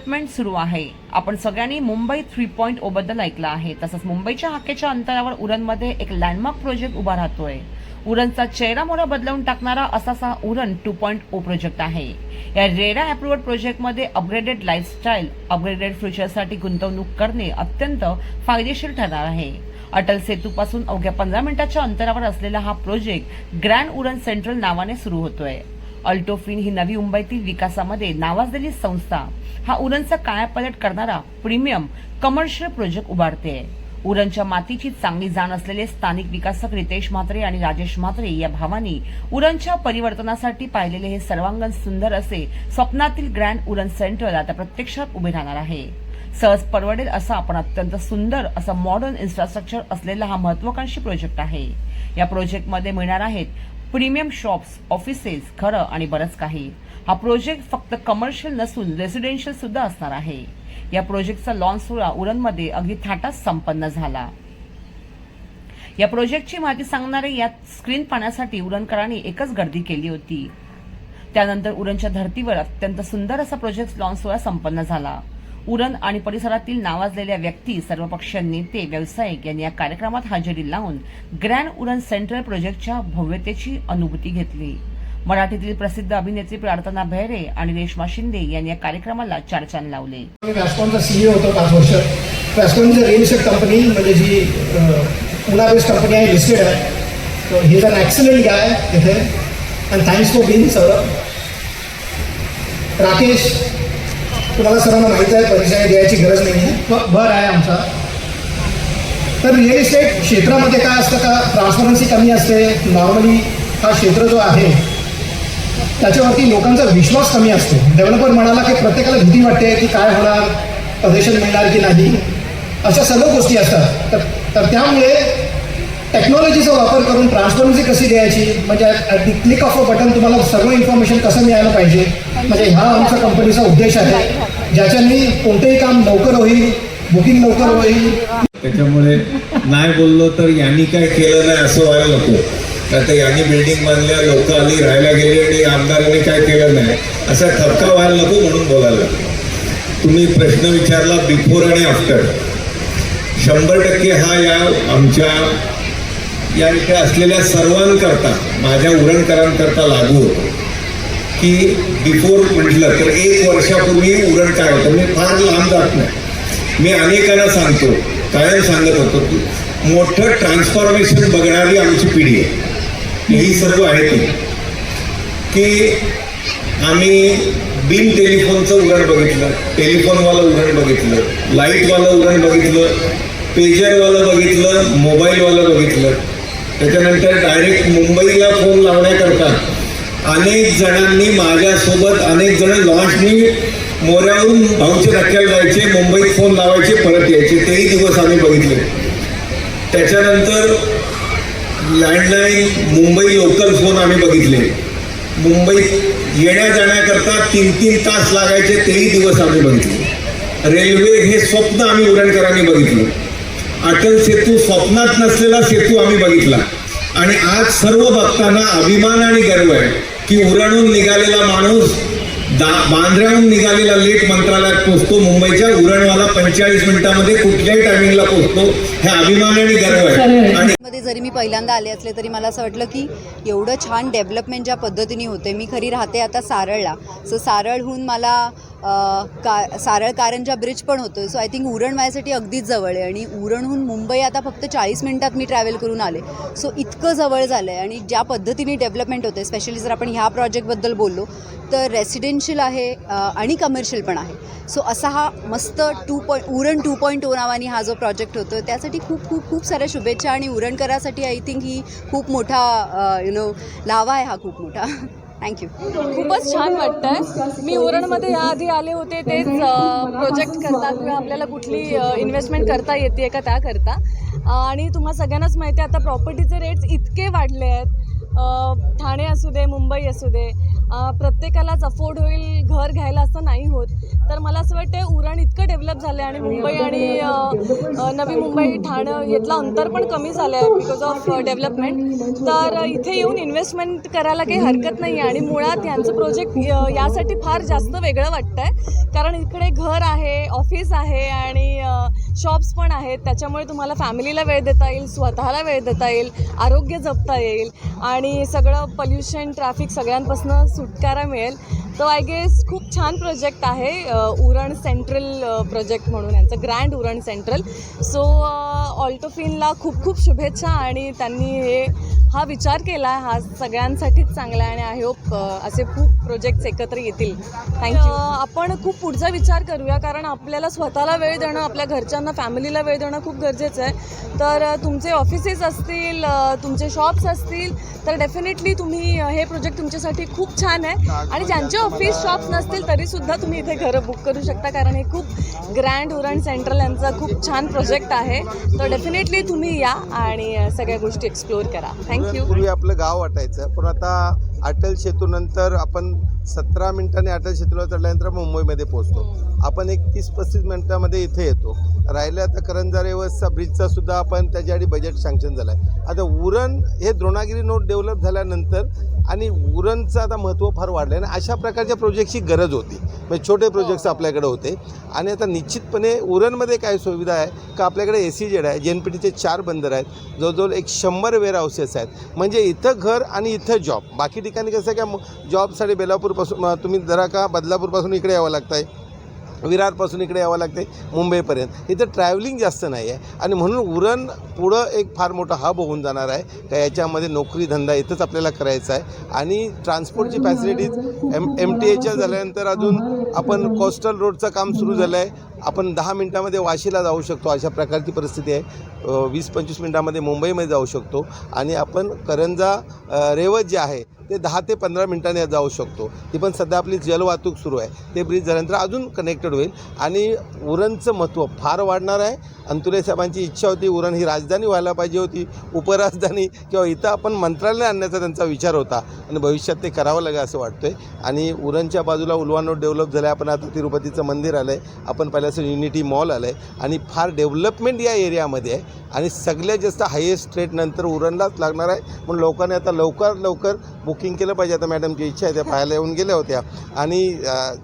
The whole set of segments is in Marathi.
डेव्हलपमेंट सुरू आहे. आपण सगळ्यांनी मुंबई थ्री पॉईंट ओबद्दल ऐकलं आहे. तसंच मुंबईच्या हाकेच्या अंतरावर उरणमध्ये एक लँडमार्क प्रोजेक्ट उभा राहतोय. उरणचा चेहरा मोहरा बदलवून टाकणारा असा Uran two point O project आहे. या रेरा अप्रुव्ड प्रोजेक्टमध्ये अपग्रेडेड लाईफस्टाईल अपग्रेडेड फ्युचरसाठी गुंतवणूक करणे अत्यंत फायदेशीर ठरणार आहे. अटल सेतूपासून अवघ्या पंधरा मिनिटाच्या अंतरावर असलेला हा प्रोजेक्ट ग्रँड उरण सेंट्रल नावाने सुरू होतोय. अल्टोफिन ही नवी मुंबईतील विकासामध्ये नावाजलेली संस्था. हा उरणचा कायापलट करणारा प्रीमियम कमर्शियल प्रोजेक्ट उभारते. उरणच्या मातीची चांगली जाण असलेले स्थानिक विकासक रितेश म्हात्रे आणि राजेश म्हात्रे या भावांनी उरणच्या परिवर्तनासाठी पाहिलेले हे सर्वांगण सुंदर असे स्वप्नातील ग्रँड उरण सेंटर आता प्रत्यक्षात उभे राहणार आहे. सहज परवडेल असा आपण अत्यंत सुंदर असा मॉडर्न इन्फ्रास्ट्रक्चर असलेला हा महत्वाकांक्षी प्रोजेक्ट आहे. या प्रोजेक्टमध्ये मिळणार आहेत प्रीमियम शॉप्स ऑफिसेस घरं आणि बरंच काही. हा प्रोजेक्ट फक्त कमर्शियल नसून रेसिडेन्शियल सुद्धा असणार आहे. या प्रोजेक्टचा लॉन्च सोहळा उरणमध्ये अगदी थाटात संपन्न झाला. या प्रोजेक्टची माहिती सांगणारे या स्क्रीन पाहण्यासाठी उरणकरांनी एकच गर्दी केली होती. त्यानंतर उरणच्या धर्तीवर अत्यंत सुंदर असा प्रोजेक्ट लॉन्च सोहळा संपन्न झाला. उरण आणि परिसरातील नावाजलेल्या व्यक्ती सर्वपक्षीय नेते व्यावसायिक यांनी या कार्यक्रमात हजेरी लावून ग्रँड उरण सेंट्रल प्रोजेक्टच्या भव्यतेची अनुभूती घेतली. मराठीतील प्रसिद्ध अभिनेत्री प्रार्थना भैरे आणि रेश्मा शिंदे यांनी या कार्यक्रमाला चारचान लावले. मी व्यासकॉनचा सीईओ होतो पाच वर्ष. Vascon is real estate company म्हणजे जी पुणा बेस्ड कंपनी आहे लिस्टेड आहे. तर ही इज अन ॲक्सलंट गाय इथे. And thanks for being Saurabh Rakesh तुम्हाला सर्वांना माहीत आहे परिचय द्यायची गरज नाही भर आहे आमचा. तर रिअल इस्टेट क्षेत्रामध्ये काय असतं का? ट्रान्सपरन्सी कमी असते. नॉर्मली हा क्षेत्र जो आहे त्याच्यावरती लोकांचा विश्वास कमी असतो. डेव्हलपर म्हणाला की प्रत्येकाला भीती वाटते की काय होणार पजेशन मिळणार की नाही. अशा सर्व गोष्टी असतात. तर तर त्यामुळे टेक्नॉलॉजीचा वापर करून ट्रान्सपरन्सी कशी द्यायची? म्हणजे at the click of a button तुम्हाला सर्व इन्फॉर्मेशन कसं मिळायला पाहिजे? म्हणजे हा आमचा कंपनीचा उद्देश आहे. ज्याच्याने कोणतंही काम लवकर होईल बुकिंग लवकर होईल. त्याच्यामुळे नाही बोललो तर यांनी काय केलं नाही असं व्हायला नको. तर यांनी बिल्डिंग बांधल्या लोक आली राहायला गेली आणि आमदारांनी काय केलं नाही. असा ठपका व्हायला नको म्हणून बोलायला. तुम्ही प्रश्न विचारला बिफोर आणि आफ्टर शंभर टक्के हा या आमच्या या इथे असलेल्या सर्वांकरता माझ्या उरणकरांकरता लागू होतो. की बिफोर म्हटलं तर एक वर्षापूर्वी उरण काय होतं? मी फार लांब जात नाही. मी अनेकांना सांगतो कायम सांगत होतो की मोठं ट्रान्सफॉर्मेशन बघणारी आमची पिढी आहे. ही सर्व आहे ती की आम्ही बिन टेलिफोनचं उरण बघितलं टेलिफोनवालं उरण बघितलं लाईटवालं उरण बघितलं पेजरवालं बघितलं मोबाईलवालं बघितलं. त्याच्यानंतर डायरेक्ट मुंबईला फोन लावण्याकरता अनेक जणांनी माझ्यासोबत अनेक जण लॉन्चनी मोऱ्याहून भाऊचे धक्क्याला जायचे मुंबईत फोन लावायचे परत यायचे. तेही दिवस आम्ही बघितले. त्याच्यानंतर लँडलाईन मुंबई लोकल फोन आम्ही बघितले. मुंबईत येण्या जाण्याकरता तीन तीन तास लागायचे तेही दिवस आम्ही बघितले. रेल्वे हे स्वप्न आम्ही उरणकरांनी बघितलं. अटल सेतू स्वप्नात नसलेला सेतू आम्ही बघितला. आणि आज सर्व बघताना अभिमान आणि गर्व आहे. की उरणहून निघालेला माणूस दा बांद्र्याहून निघालेला लेट मंत्रालयात पोहोचतो मुंबईच्या उरणवाला पंचेचाळीस मिनिटामध्ये कुठल्याही टायमिंगला पोहोचतो हे अभिमान आणि गर्व आहे. आणि मध्ये जरी मी पहिल्यांदा आले असले तरी मला असं वाटलं की एवढं छान डेव्हलपमेंट ज्या पद्धतीने होते मी खरी राहते आता सारळला. सो सारळहून मला का सारळ कारंजा ब्रिज पण होतो सो आय थिंक उरण माझ्यासाठी अगदीच जवळ आहे. आणि उरणहून मुंबई आता फक्त चाळीस मिनिटात मी ट्रॅव्हल करून आले. सो इतकं जवळ झालं आहे आणि ज्या पद्धतीने डेव्हलपमेंट होते स्पेशली जर आपण ह्या प्रोजेक्टबद्दल बोललो तर रेसिडेन्शियल आहे आणि कमर्शियल पण आहे. सो असा हा मस्त two point Uran two point two नावाने हा जो प्रोजेक्ट होतो त्यासाठी खूप खूप खूप साऱ्या शुभेच्छा. आणि उरणकरासाठी आय थिंक ही खूप मोठा यु नो लावा आहे हा खूप मोठा. थँक्यू खूपच छान वाटतंय. मी उरणमध्ये याआधी आले होते तेच प्रोजेक्ट करतात किंवा आपल्याला कुठली इन्व्हेस्टमेंट करता येते का त्याकरता. आणि तुम्हा सगळ्यांनाच माहिती आहे आता प्रॉपर्टीचे रेट्स इतके वाढले आहेत. ठाणे असू दे मुंबई असू दे प्रत्येकालाच अफोर्ड होईल घर घ्यायला असं नाही होत. तर मला असं वाटतं उरण इतकं डेव्हलप झालं आहे आणि मुंबई आणि नवी मुंबई ठाणं यातलं अंतर पण कमी झालं आहे बिकॉज ऑफ डेव्हलपमेंट तर इथे येऊन इन्व्हेस्टमेंट करायला काही हरकत नाही आहे आणि मुळात यांचं प्रोजेक्ट यासाठी फार जास्त वेगळं वाटतं आहे कारण इकडे घर आहे ऑफिस आहे आणि शॉप्स पण आहेत. त्याच्यामुळे तुम्हाला फॅमिलीला वेळ देता येईल स्वतःला वेळ देता येईल आरोग्य जपता येईल आणि सगळं पल्युशन ट्रॅफिक सगळ्यांपासून सुटकारा मिळेल. तो आय गेस खूप छान प्रोजेक्ट आहे उरण सेंट्रल प्रोजेक्ट म्हणून यांचं ग्रँड उरण सेंट्रल सो ऑल्टोफिनला खूप खूप शुभेच्छा आणि त्यांनी हे हा विचार केला हा सगळ्यांसाठीच चांगला आहे आणि आय होप असे खूप प्रोजेक्ट्स एकत्र येतील. थँक्यू आपण खूप पुढचा विचार करूया कारण आपल्याला स्वतःला वेळ देणं आपल्या घरच्यांना फॅमिलीला वेळ देणं खूप गरजेचं आहे. तर तुमचे ऑफिसेस असतील तुमचे शॉप्स असतील तर डेफिनेटली तुम्ही हे प्रोजेक्ट तुमच्यासाठी खूप छान आहे. आणि ज्यांचे ऑफिस शॉप्स नसतील तरीसुद्धा तुम्ही इथे घरं बुक करू शकता कारण हे खूप ग्रँड उरण सेंट्रल यांचा खूप छान प्रोजेक्ट आहे. तर डेफिनेटली तुम्ही या आणि सगळ्या गोष्टी एक्सप्लोअर करा. थँक्यू पूर्वी आपलं गाव वाटायचं पण आता अटल सेतूनंतर आपण सतरा मिनिटांनी अटल सेतूला चढल्यानंतर मुंबईमध्ये पोहोचतो. आपण एक तीस पस्तीस मिनिटामध्ये इथे येतो. राहिलं आता करंजा वसचा ब्रिजचा सुद्धा आपण त्याच्यासाठी बजेट सँक्शन झालं आहे आता उरण हे द्रोणागिरी नोट डेव्हलप झाल्यानंतर आणि उरणचं आता महत्त्व फार वाढलं आहे आणि अशा प्रकारच्या प्रोजेक्टची गरज होती. म्हणजे छोटे प्रोजेक्ट्स आपल्याकडे होते. आणि आता निश्चितपणे उरणमध्ये काय सुविधा आहे का आपल्याकडे ए सी जेड आहे जे एन पी टीचे चार बंदर आहेत जवळजवळ एक शंभर वेअर हाऊसेस आहेत. म्हणजे इथं घर आणि इथं जॉब बाकी ठिकाणी कसं आहे का जॉबसाठी बेलापूरपासून तुम्ही जरा का बदलापूरपासून इकडे यावं लागतं आहे विरारपासून इकडे यावं लागते मुंबईपर्यंत. इथं ट्रॅव्हलिंग जास्त नाही आहे आणि म्हणून उरण पुढं एक फार मोठा हब होऊन जाणार आहे. का याच्यामध्ये नोकरी धंदा इथंच आपल्याला करायचा आहे. आणि ट्रान्सपोर्टची फॅसिलिटीज एम एम टी एच्या झाल्यानंतर अजून आपण कोस्टल रोडचं काम सुरू झालं आहे आपण दहा मिनटामध्ये वाशीला जाऊ शकतो. अशा प्रकारची परिस्थिती आहे. वीस पंचवीस मिनटामध्ये मुंबईमध्ये जाऊ शकतो. आणि आपण करंजा रेवत जे आहे ते दहा ते पंधरा मिनटांनी जाऊ शकतो. ती पण सध्या आपली जलवाहतूक सुरू आहे. ते ब्रिज झाल्यानंतर अजून कनेक्टेड होईल. आणि उरणचं महत्त्व फार वाढणार आहे. अंतुरे साहेबांची इच्छा होती उरण ही राजधानी व्हायला पाहिजे होती. उपराजधानी किंवा इथं आपण मंत्रालय आणण्याचा त्यांचा विचार होता. आणि भविष्यात ते करावं लागेल असं वाटतं आहे आणि उरणच्या बाजूला उलवानोट डेव्हलप झालं आहे आपण आता तिरुपतीचं मंदिर आलं आहे आपण पहिल्याचं युनिटी मॉल आलं आहे आणि फार डेव्हलपमेंट या एरियामध्ये आहे. आणि सगळ्यात जास्त हायेस्ट रेट नंतर उरणलाच लागणार आहे. म्हणून लोकांनी आता लवकर लवकर बुक बुकिंग केलं पाहिजे. आता मॅडमची इच्छा आहे त्या पाहायला येऊन गेल्या होत्या. आणि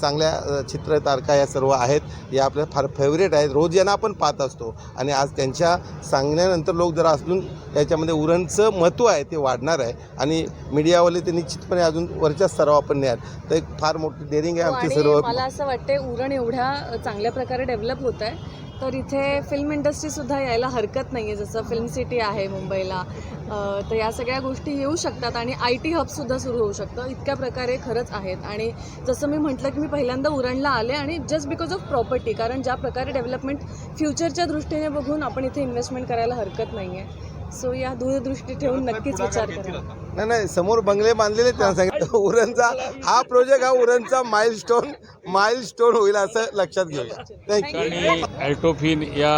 चांगल्या चित्र तारखा या सर्व आहेत. या आपल्या फार फेवरेट आहेत. रोज यांना आपण पाहत असतो. आणि आज त्यांच्या सांगण्यानंतर लोक जरा अजून याच्यामध्ये उरणचं महत्त्व आहे ते वाढणार आहे. आणि मीडियावाले ते निश्चितपणे अजून वरच्या स्तरावर आपण न्याल. तर एक फार मोठी डेअरिंग आहे आमची आणि सर्व. मला असं वाटते उरण एवढ्या चांगल्या प्रकारे डेव्हलप होत आहे. तर इथे फिल्म इंडस्ट्रीसुद्धा यायला हरकत नाही आहे जसं फिल्म सिटी आहे मुंबईला. तर या सगळ्या गोष्टी येऊ शकतात आणि आय टी हबसुद्धा सुरू होऊ शकतं. इतक्या प्रकारे खरंच आहेत. आणि जसं मी म्हटलं की मी पहिल्यांदा उरणला आले आणि जस्ट बिकॉज ऑफ प्रॉपर्टी कारण ज्या प्रकारे डेव्हलपमेंट फ्युचरच्या दृष्टीने बघून आपण इथे इन्व्हेस्टमेंट करायला हरकत नाही आहे सो या दूरदृष्टी ठेवून नक्कीच विचार करा. नाही नाही समोर बंगले बांधलेले त्यांना सांगितलं उरणचा हा प्रोजेक्ट हा उरणचा माइलस्टोन माइलस्टोन होईल असं लक्षात घेऊया. थँक्यू आणि ॲल्टोफिन या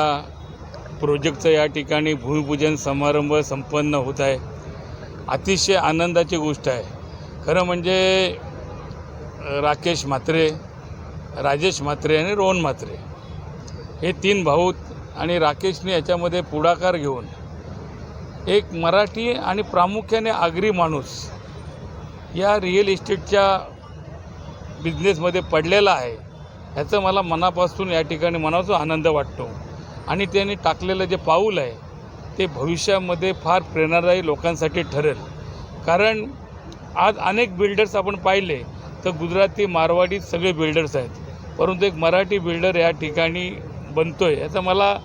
प्रोजेक्टचं या ठिकाणी भूमिपूजन समारंभ संपन्न होत आहे. अतिशय आनंदाची गोष्ट आहे. खरं म्हणजे राकेश म्हात्रे राजेश म्हात्रे आणि रोहन म्हात्रे हे तीन भाऊ आणि राकेशने याच्यामध्ये पुढाकार घेऊन एक मराठी आणि प्रामुख्याने आगरी माणूस या रिअल इस्टेटच्या बिझनेसमध्ये पडलेला आहे ह्याचं मला मनापासून या ठिकाणी मनाचा आनंद वाटतो. आणि त्यांनी टाकलेलं जे पाऊल आहे ते भविष्यामध्ये फार प्रेरणादायी लोकांसाठी ठरेल. कारण आज अनेक बिल्डर्स आपण पाहिले तर गुजराती मारवाडी सगळे बिल्डर्स आहेत. परंतु एक मराठी बिल्डर या ठिकाणी बनतोय याचा मला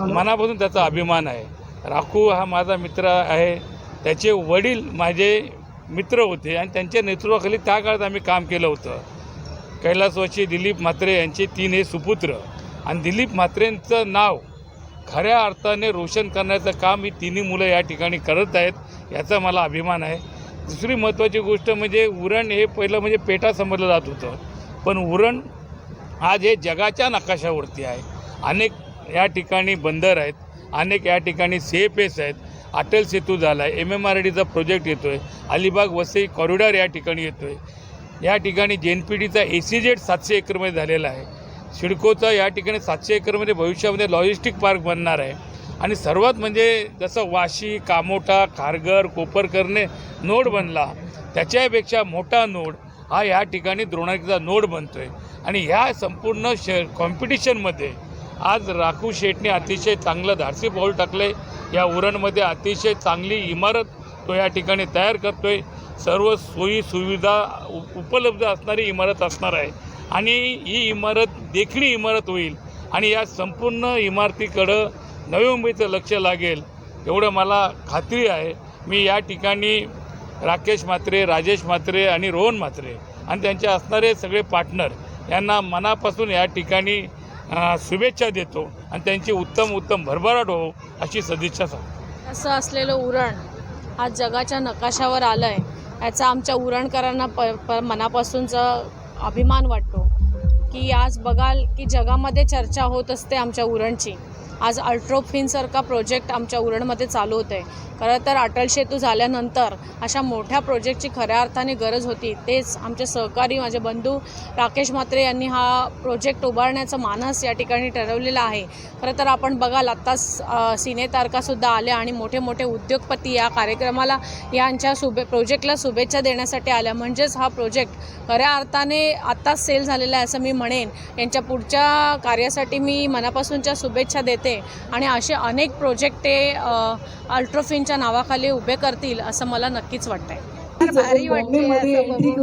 मनापासून त्याचा अभिमान आहे. राखू हा माझा मित्र आहे त्याचे वडील माझे मित्र होते आणि त्यांच्या नेतृत्वाखाली त्या काळात आम्ही काम केलं होतं. कैलासवासी दिलीप म्हात्रे यांचे तीन हे सुपुत्र. आणि दिलीप म्हात्रेंचं नाव खऱ्या अर्थाने रोशन करण्याचं काम ही तिन्ही मुलं या ठिकाणी करत आहेत याचा मला अभिमान आहे. दुसरी महत्त्वाची गोष्ट म्हणजे उरण हे पहिलं म्हणजे पेटा समजलं जात होतं. पण उरण आज हे जगाच्या नकाशावरती आहे. अनेक या ठिकाणी बंदर आहेत अनेक या ठिकाणी सी एफ एस आहेत अटल सेतू झाला आहे एम एम आर डीचा प्रोजेक्ट येतो आहे अलिबाग वसई कॉरिडॉर या ठिकाणी येतो आहे या ठिकाणी जेनपीडीचा ए सी जेड सातशे एकरमध्ये झालेला आहे. सिडकोचा या ठिकाणी सातशे एकरमध्ये भविष्यामध्ये लॉजिस्टिक पार्क बनणार आहे. आणि सर्वात म्हणजे जसं वाशी कामोठा खारघर कोपरकरने नोड बनला त्याच्यापेक्षा मोठा नोड हा या ठिकाणी द्रोणाचा नोड बनतो आहे आणि ह्या संपूर्ण श कॉम्पिटिशनमध्ये आज राखू शेठने अतिशय चांगलं धाडसी पाऊल टाकलं आहे या उरणमध्ये अतिशय चांगली इमारत तो या ठिकाणी तयार करतो आहे सर्व सोयी सुविधा उप उपलब्ध असणारी इमारत असणार आहे. आणि ही इमारत देखणी इमारत होईल. आणि या संपूर्ण इमारतीकडं नवी मुंबईचं लक्ष लागेल एवढं मला खात्री आहे. मी या ठिकाणी राकेश म्हात्रे राजेश म्हात्रे आणि रोहन म्हात्रे आणि त्यांचे असणारे सगळे पार्टनर यांना मनापासून या ठिकाणी शुभेच्छा देतो आणि त्यांची उत्तम उत्तम भरभराट हो अशी सदिच्छा सांगतो. असं असलेलं उरण आज जगाच्या नकाशावर आलं आहे याचा आमच्या उरणकरांना प प मनापासूनचा अभिमान वाटतो की आज बघाल की जगामध्ये चर्चा होत असते आमच्या उरणची. आज अल्ट्रोफिनसारखा प्रोजेक्ट आमच्या उरणमध्ये चालू होतं आहे खरं तर अटल सेतू झाल्यानंतर अशा मोठ्या प्रोजेक्टची खऱ्या अर्थाने गरज होती. तेच आमचे सहकारी माझे बंधू राकेश म्हात्रे यांनी हा प्रोजेक्ट उभारण्याचं मानस या ठिकाणी ठरवलेलं आहे. खरं तर आपण बघाल आत्ताच अ, सिने तारकासुद्धा आल्या आणि मोठे मोठे उद्योगपती या कार्यक्रमाला यांच्या शुभे प्रोजेक्टला शुभेच्छा देण्यासाठी आल्या. म्हणजेच हा प्रोजेक्ट खऱ्या अर्थाने आत्ताच सेल झालेला आहे असं मी म्हणेन. यांच्या पुढच्या कार्यासाठी मी मनापासूनच्या शुभेच्छा देते. आणि असे अनेक प्रोजेक्ट ते अल्ट्रोफिनच्या नावाखाली उभे करतील असं मला नक्कीच वाटतंय. भारी वाटते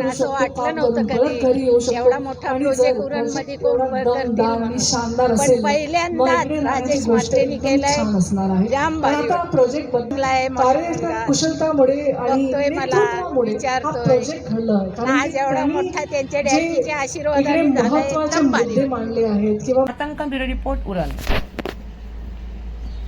असं वाटलं नव्हतं कधी. एवढा मोठा प्रोजेक्ट उरणमध्ये कोण उभं करतील? म्हणून. पण पहिल्यांदाच राजेश म्हात्रेंनी केलंय. जाम भारी वाटलं आहे मला मुलगा. बघतोय मला विचारतोय. आज एवढा मोठा त्यांच्या डॅडीच्या आशीर्वादाने झालाय एकदम भारी. रिपोर्ट उरण.